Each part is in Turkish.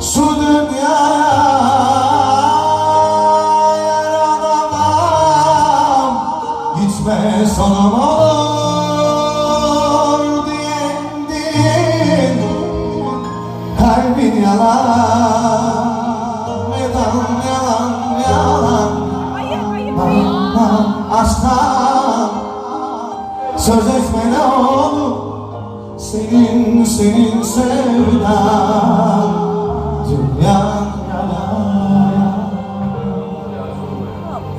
Şu dünyaya yaranamam Gitme sonum olur diyendin Kalbin yalan Yalan yalan. Yalan Bana aslan. Söz etme ne olur Senin senin sevdan.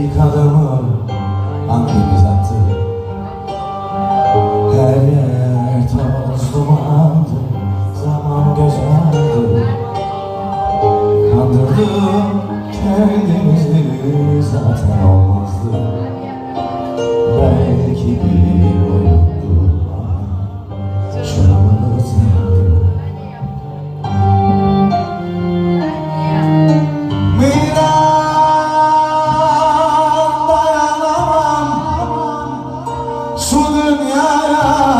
ilk adımı hangimiz attı? Her yer toz dumandı, zaman göz aldı Kandırdım kendimizi zaten olmazdı Şu dünyaya yaranamam Gitme